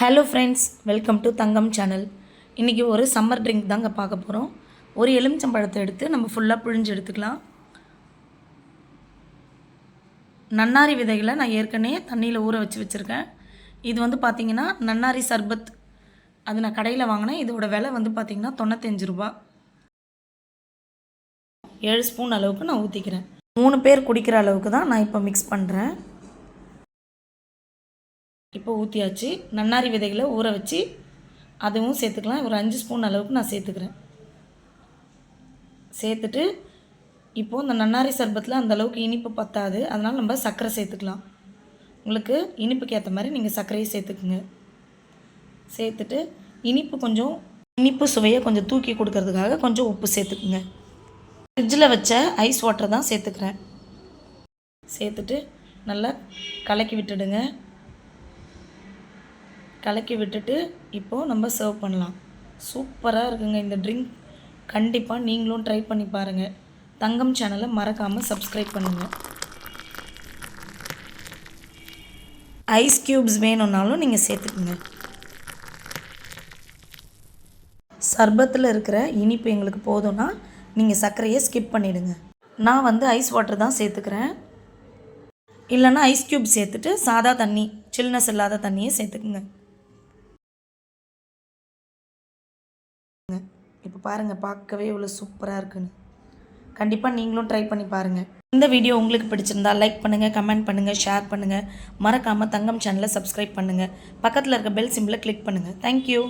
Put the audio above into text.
Hello friends welcome to Thangam channel இன்றைக்கி ஒரு summer drink தாங்க பார்க்க போகிறோம் ஒரு எலுமிச்சம்பழத்தை எடுத்து நம்ம ஃபுல்லாக பிழிஞ்சு எடுத்துக்கலாம். நன்னாரி விதைகளை நான் ஏற்கனவே தண்ணியில் ஊற வச்சு வச்சுருக்கேன். இது வந்து பார்த்திங்கன்னா நன்னாரி சர்பத். அது நான் கடையில் வாங்கினேன். இதோட விலை வந்து பார்த்திங்கன்னா தொண்ணூத்தஞ்சு ரூபா. ஏழு ஸ்பூன் அளவுக்கு நான் ஊற்றிக்கிறேன் மூணு பேர் குடிக்கிற அளவுக்கு தான் நான் இப்போ மிக்ஸ் பண்ணுறேன் இப்போ ஊற்றியாச்சு நன்னாரி விதைகளை ஊற வச்சு அதுவும் சேர்த்துக்கலாம். ஒரு அஞ்சு ஸ்பூன் அளவுக்கு நான் சேர்த்துக்கிறேன். சேர்த்துட்டு இப்போது இந்த நன்னாரி சர்பத்தில் அந்த அளவுக்கு இனிப்பு பத்தாது. அதனால் நம்ம சர்க்கரை சேர்த்துக்கலாம். உங்களுக்கு இனிப்புக்கு ஏற்ற மாதிரி நீங்கள் சர்க்கரையை சேர்த்துக்குங்க. சேர்த்துட்டு இனிப்பு கொஞ்சம் இனிப்பு சுவையை கொஞ்சம் தூக்கி கொடுக்கறதுக்காக கொஞ்சம் உப்பு சேர்த்துக்குங்க. ஃப்ரிட்ஜில் வச்ச ஐஸ் வாட்டர் தான் சேர்த்துக்கிறேன். சேர்த்துட்டு நல்லா கலக்கி விட்டுடுங்க. கலக்கி விட்டுட்டு இப்போது நம்ம சர்வ் பண்ணலாம். சூப்பராக இருக்குங்க இந்த ட்ரிங்க் கண்டிப்பாக நீங்களும் ட்ரை பண்ணி பாருங்கள் தங்கம் சேனலை மறக்காமல் சப்ஸ்கிரைப் பண்ணுங்கள் ஐஸ் க்யூப்ஸ் வேணும்னாலும் நீங்கள் சேர்த்துக்குங்க. சர்பத்தில் இருக்கிற இனிப்பு எங்களுக்கு போதும்னா நீங்கள் சர்க்கரையை ஸ்கிப் பண்ணிவிடுங்க நான் வந்து ஐஸ் வாட்டர் தான் சேர்த்துக்கிறேன். இல்லைன்னா ஐஸ் க்யூப் சேர்த்துட்டு சாதா தண்ணி சில்னஸ் இல்லாத தண்ணியை சேர்த்துக்குங்க. இப்போ பாருங்கள் பார்க்கவே இவ்வளோ சூப்பராக இருக்குன்னு. கண்டிப்பாக நீங்களும் ட்ரை பண்ணி பாருங்கள் இந்த வீடியோ உங்களுக்கு பிடிச்சிருந்தா லைக் பண்ணுங்கள் கமெண்ட் பண்ணுங்கள் ஷேர் பண்ணுங்கள் மறக்காமல் தங்கம் சேனலை சப்ஸ்கிரைப் பண்ணுங்கள் பக்கத்தில் இருக்க பெல் சிம்பிளை கிளிக் பண்ணுங்கள் தேங்க்யூ